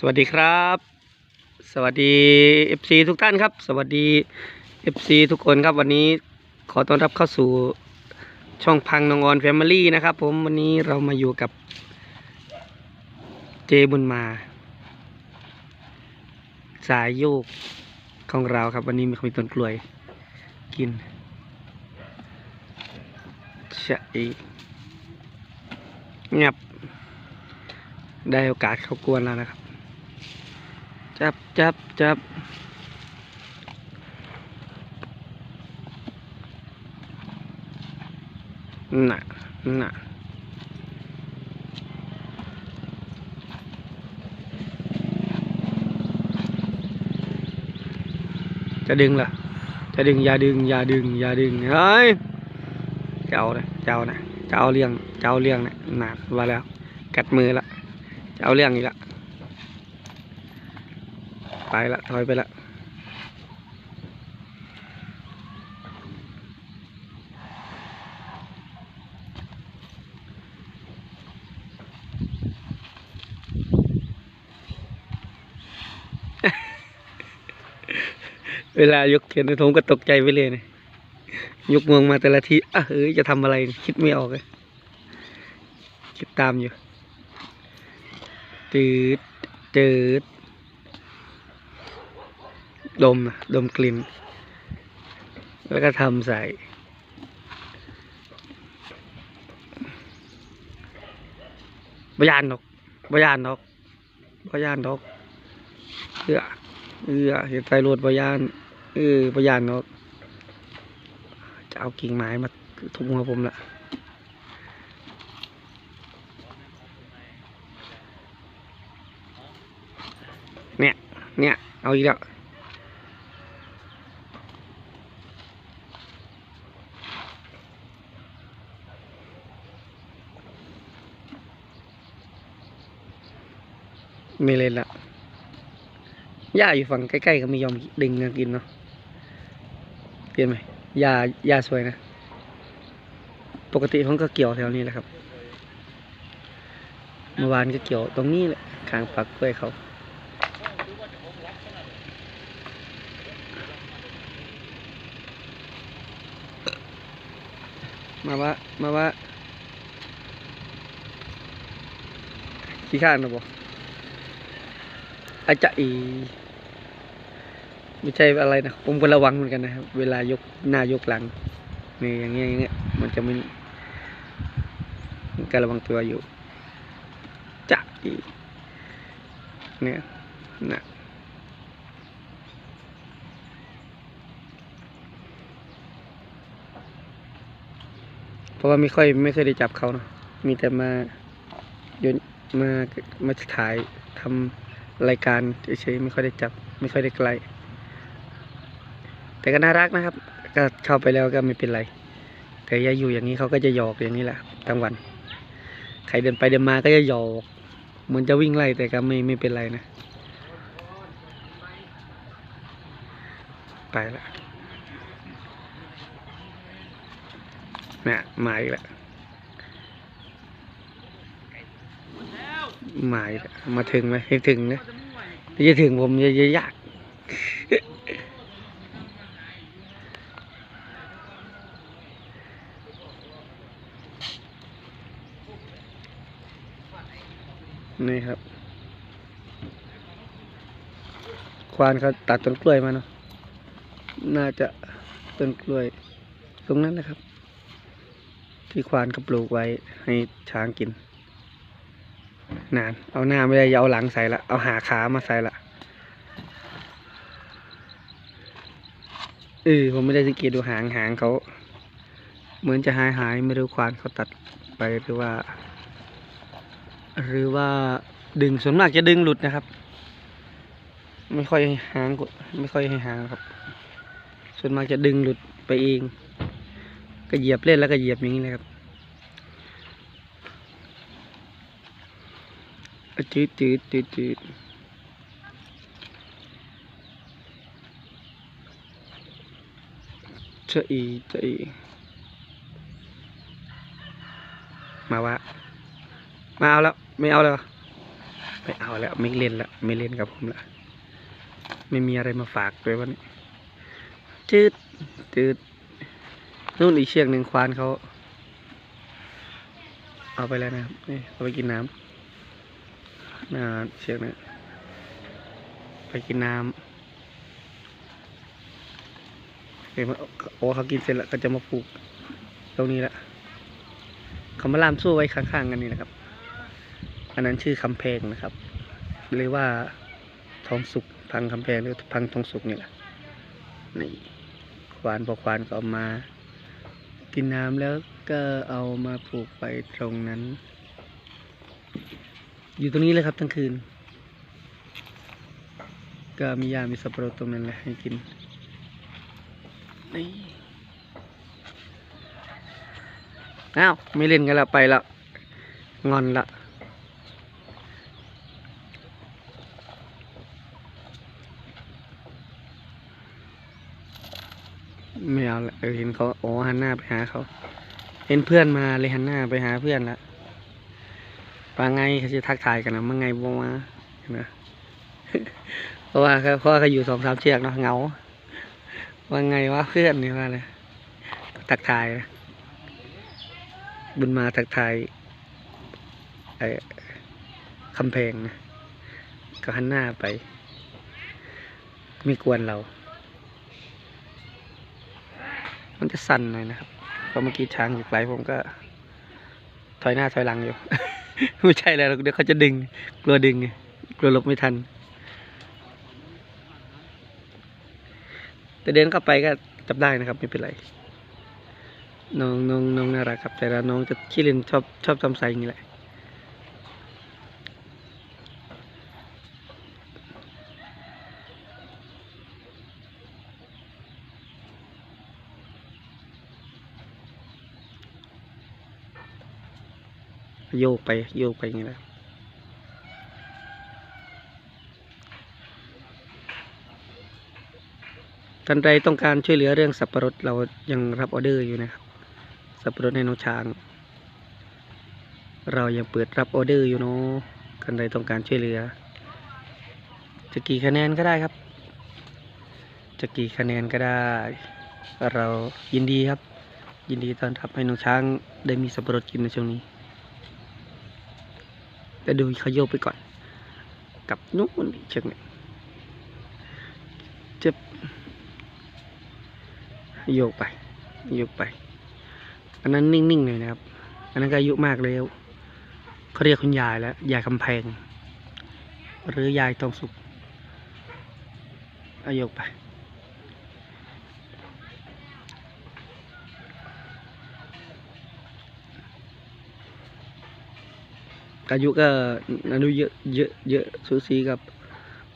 สวัสดีครับ สวัสดี FC ทุกท่านครับ สวัสดี FC ทุกคนครับวันนี้ขอต้อนรับเข้าสู่ช่องพังนองออนแฟมิลี่นะครับ ผมวันนี้เรามาอยู่กับเจบุญมา สายโยกของเราครับ วันนี้มีมีต้นกล้วยกินใช่เงียบได้โอกาสเข้ากวนแล้วนะครับ จับจับจับน่ะน่ะจะดึงเหรอจะดึง อย่าดึง อย่าดึง อย่าดึง เฮ้ย เจ้านะเจ้านะเจ้าเลี้ยง เจ้าเลี้ยงนะนานว่าแล้ว กัดมือละจะเอาเรื่องอีกละ ไปละถอยไปละเวลายกเทียนในทงก็ตกใจไปเลยนะยกงวงมาแต่ละทีอะเอ้ยจะทำอะไร คิดไม่ออกเลยคิดตามอยู่จืดจืด ดมนะดมกลิ่น แล้วก็ทำใส่ บยานนกบยานนกบยานนกเอือเอือเห็นไฟรดบยานเออบยานนก จะเอากิ่งไม้มาทุบหัวผมละเนี่ย เนี่ย เอาอีกแล้ว ไม่เล่นละหญ้าอยู่ฝั่งใกล้ๆก็ไม่ยอมดึงกินเนาะเปลี่ยนไหมหญ้าหญ้าสวยนะ ปกติผมก็เกี่ยวแถวนี้แหละครับ เมื่อวานก็เกี่ยวตรงนี้แหละข้างปักกล้วยเขามาว่ามาว่าขี้ข้านนะบอก อาจจะอีไม่ใช่อะไรนะผมก็ระวังเหมือนกันนะครับ เวลายกหน้ายกหลังนี่อย่างเงี้ยอย่างเงี้ยมันจะไม่ก็รระวังตัวอยู่จะอีเนี่ยนะเพราะว่าไม่ค่อยไม่เคยได้จับเขาเนะมีแต่มาโยนมามาถ่ายทำ รายการเฉยๆไม่ค่อยได้จับ ไม่ค่อยได้ไกล แต่ก็น่ารักนะครับ ก็เข้าไปแล้วก็ไม่เป็นไร แต่ยาอยู่อย่างนี้เขาก็จะหยอกอย่างนี้แหละทั้งวัน ใครเดินไปเดินมาก็จะหยอกเหมือนจะวิ่งไล่แต่ก็ไม่ไม่เป็นไรนะ ไปละเนี่ยมาอีกแล้ว หมาอีกแล้วมาถึงไหมให้ถึงนะจะถึงผมจะจะยากนี่ครับ ควานเขาตัดต้นกล้วยมาเนาะน่าจะต้นกล้วย ตรงนั้นนะครับ ที่ควานเขาปลูกไว้ให้ช้างกิน นานเอาหน้าไม่ได้ยาเอาหลังใส่ละเอาหาขามาใส่ละเออผมไม่ได้สังเกตดูหางหางเขาเหมือนจะหายหายไม่รู้ควานเขาตัดไปหรือว่า หรือว่าดึงส่วนมากจะดึงหลุดนะครับ ไม่ค่อยให้หางกดไม่ค่อยให้หางครับ ส่วนมากจะดึงหลุดไปเอง ก็เหยียบเล่นแล้วก็เหยียบอย่างนี้เลยครับอะ จืดจืดจืดจืดจะอีจะอีมาวะมาเอาแล้ว ไม่เอาแล้วไม่เอาแล้ว ไม่เล่นละไม่เล่นกับผมละไม่มีอะไรมาฝากเลยวันนี้จืดจืดนู่นอีกเชือกหนึ่งควานเขาเอาไปแล้วนะครับนี่เอาไปกินน้ำ น่าเชือกนี้ไปกินน้ำเห็นไหมโอ้เขากินเสร็จแล้วก็จะมาปลูก ตรงนี้ละเขามาล่ามสู้ไว้ข้างๆกันนี่นะครับ อันนั้นชื่อคำแพงนะครับหรือว่าทองสุกพังคำแพงหรือพังทองสุกนี่แหละนี่ควานพอควานก็เอามา กินน้ำแล้วก็เอามาผูกไปตรงนั้น อยู่ตรงนี้เลยครับทั้งคืน ก็มียามีสับปะรดตรงนั้นแหละให้กินนี่อ้าวไม่เล่นกันละไปละงอนละไม่เอาละเออเห็นเขาโอ้หันหน้าไปหาเขา เห็นเพื่อนมาเลยหันหน้าไปหาเพื่อนละ ว่าไงเขาจะทักทายกันนะมื่อไงบ่มาเห็นไหมเพราะว่าเขาเพราะว่าเขาอยู่สองสามเชือกเนาะเงาว่าไงวะเพื่อนนี่ว่าเลยทักทายบุญมาทักทายไอ้คำแพงนะก็หันหน้าไป ไม่กวนเรา มันจะสั่นหน่อยนะครับเพราะเมื่อกี้ช้างอยู่ไกลผมก็ ถอยหน้าถอยหลังอยู่ ไม่ใช่แล้วเดี๋ยวเขาจะดึง กลัวดึงไงกลัวหลบไม่ทัน แต่เดินเข้าไปก็จับได้นะครับ ไม่เป็นไร น้องน้องน้องน่ารักครับ แต่ละน้องจะขี้เล่นชอบชอบทำใส่อย่างนี้แหละ โยกไปโยกไปอย่างนี้แหละท่านใดต้องการช่วยเหลือเรื่องสับปะรดเรายังรับออเดอร์อยู่นะครับ สับปะรดในน้องช้าง เรายังเปิดรับออเดอร์อยู่เนาะท่านใดต้องการช่วยเหลือ จะกี่คะแนนก็ได้ครับ จะกี่คะแนนก็ได้ เรายินดีครับ ยินดีต้อนรับให้น้องช้างได้มีสับปะรดกินในช่วงนี้ แต่ดูเขาโยกไปก่อน กับนู้นเชือกหนึ่งจ็บโยกไปโยกไป อันนั้นนิ่งๆเลยนะครับ อันนั้นก็อายุมากแล้วเขาเรียกคุณยายแล้ว ยายคำแพง หรือยายทองสุกเอาโยกไป อายุก็อายุเยอะเยอะเยอะสูสีกับ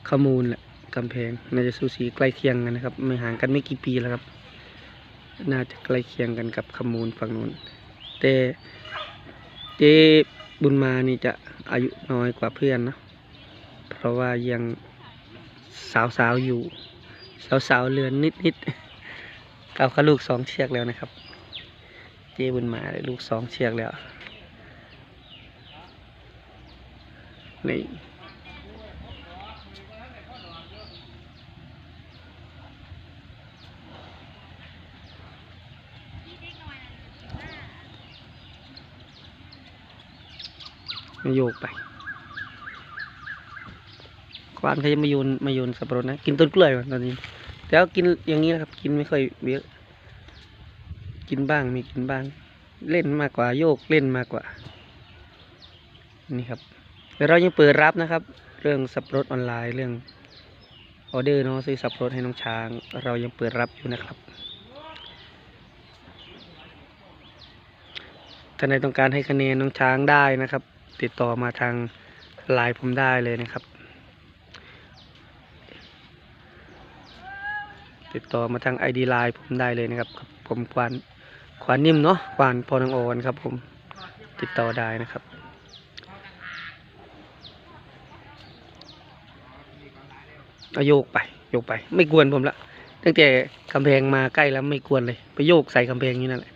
ขมูลแหละกำแพงน่าจะสูสีใกล้เคียงกันนะครับ ไม่ห่างกันไม่กี่ปีแล้วครับ น่าจะใกล้เคียงกันกับขมูลฝั่งนู้นแต่เจ๊บุญมานี่จะอายุน้อยกว่าเพื่อนนะ เพราะว่ายังสาวๆอยู่ สาวๆเรือนนิดๆเอาขาลูกสองเชือกแล้วนะครับ เจ๊บุญมาลูกสองเชือกแล้ว นี่โยกไปควานเขาจะมาโยนมาโยนสับปะรดนะ กินต้นกล้วยก่อนตอนนี้ แต่ว่ากินอย่างนี้นะครับ กินไม่ค่อยเยอะกินบ้างมีกินบ้าง เล่นมากกว่าโยกเล่นมากกว่า นี่ครับ เดี๋ยวเรายังเปิดรับนะครับ เรื่องสับรดออนไลน์เรื่องออเดอร์เนาะซื้อสับรดให้น้องช้าง เรายังเปิดรับอยู่นะครับท่านใดต้องการให้คะแนนน้องช้างได้นะครับ ติดต่อมาทางไลน์ผมได้เลยนะครับ ติดต่อมาทาง ID ไลน์ผมได้เลยนะครับครับผมควานควานนิ่มเนาะควานพอนังโอนครับผมติดต่อได้นะครับ เอาโยกไปโยกไป ไม่กวนผมละตั้งแต่กำแพงมาใกล้แล้วไม่กวนเลย ไปโยกใส่กำแพงอยู่นั่นแหละ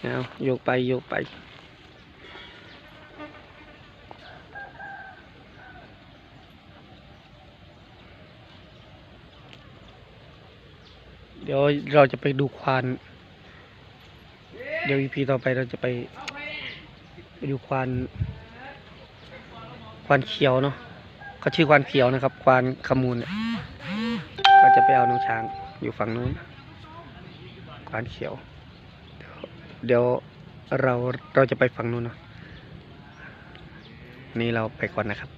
เอาโยกไปโยกไปเดี๋ยวเราจะไปดูควาน เดี๋ยวอีพีต่อไปเราจะไป ไปดูควานควานเขียวเนาะเขาชื่อควานเขียวนะครับ ควานขมูลเนี่ยก็จะไปเอาน้องช้างอยู่ฝั่งนู้น ควานเขียว เดี๋ยวเราเราจะไปฝั่งนู้นเนาะนี่เราไปก่อนนะครับ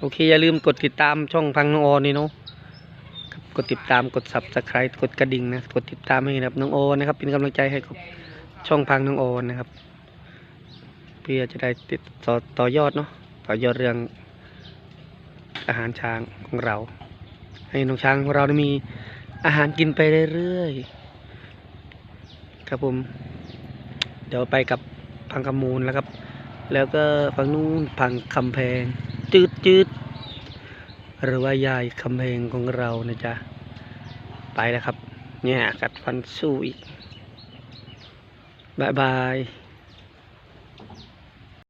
โอเค อย่าลืมกดติดตามช่องพังน้องโอนี่เนาะ กดติดตามกด subscribe กดกระดิ่งนะกดติดตามให้นะครับน้องโอนะครับ เป็นกำลังใจให้กับช่องพังน้องโอนะครับ เพื่อจะได้ติดต่อต่อยอดเนาะต่อยอดเรื่องอาหารช้างของเรา ให้น้องช้างของเราได้มีอาหารกินไปเรื่อยๆครับผม เดี๋ยวไปกับพังขมูลแล้วครับ แล้วก็ฝั่งนู้นพังคำแพงจืดจืด หรือว่ายายคำเพงของเรานะจ๊ะ ไปแล้วครับ เนี่ยกัดฟันสู้อีกบายบาย